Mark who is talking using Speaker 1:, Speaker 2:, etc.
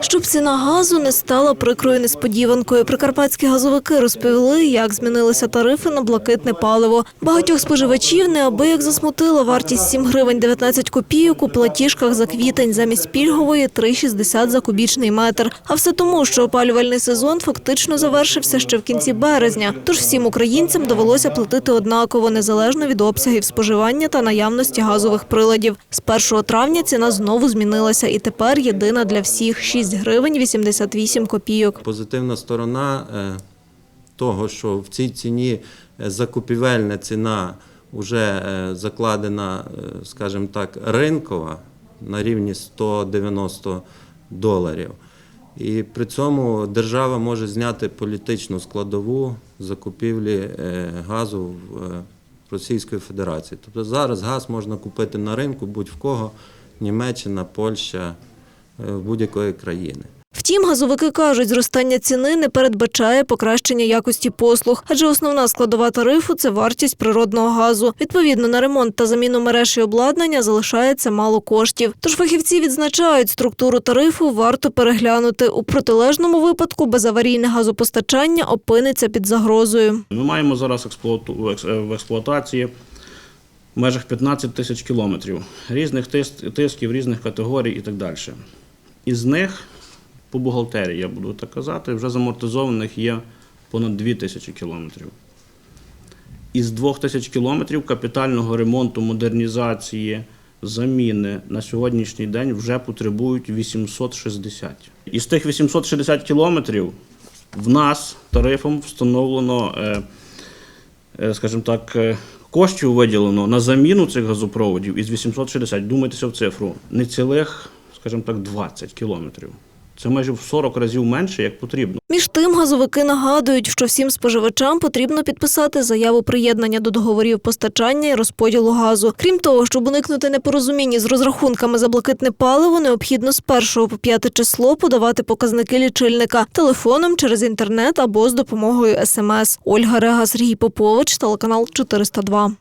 Speaker 1: Щоб ціна газу не стала прикрою несподіванкою. Прикарпатські газовики розповіли, як змінилися тарифи на блакитне паливо. Багатьох споживачів неабияк засмутила вартість 7 гривень 19 копійок у платіжках за квітень замість пільгової 3,60 за кубічний метр. А все тому, що опалювальний сезон фактично завершився ще в кінці березня. Тож всім українцям довелося платити однаково, незалежно від обсягів споживання та наявності газових приладів. З 1 травня ціна знову змінилася і тепер єдина для всіх – 6 гривень 88 копійок.
Speaker 2: Позитивна сторона е, того, що в цій ціні е, закупівельна ціна вже закладена, е, скажімо так, ринкова на рівні 190 доларів. І при цьому держава може зняти політичну складову закупівлі газу в Російської Федерації. Тобто зараз газ можна купити на ринку будь-в кого, Німеччина, Польща, будь-якої країни.
Speaker 1: Втім, газовики кажуть, зростання ціни не передбачає покращення якості послуг, адже основна складова тарифу це вартість природного газу. Відповідно, на ремонт та заміну мереж і обладнання залишається мало коштів. Тож фахівці відзначають, структуру тарифу варто переглянути. У протилежному випадку безаварійне газопостачання опиниться під загрозою.
Speaker 3: Ми маємо зараз експлуату- в екс- е, в експлуатації в межах 15 тисяч кілометрів різних тис- тисків, різних категорій і так далі. Із них по бухгалтерії, я буду так казати, вже замортизованих є понад 2 тисячі кілометрів. Із 2 тисяч кілометрів капітального ремонту, модернізації, заміни на сьогоднішній день вже потребують 860. Із тих 860 кілометрів в нас тарифом встановлено, е, е, скажімо так, е, коштів виділено на заміну цих газопроводів із 860, думайтеся в цифру, не цілих, скажімо так, 20 кілометрів. Це майже в 40 разів менше, як потрібно.
Speaker 1: Між тим, газовики нагадують, що всім споживачам потрібно підписати заяву приєднання до договорів постачання і розподілу газу. Крім того, щоб уникнути непорозуміння з розрахунками за блакитне паливо, необхідно з 1 по 5 число подавати показники лічильника телефоном через інтернет або з допомогою СМС. Ольга Рега, Сергій Попович, телеканал 402.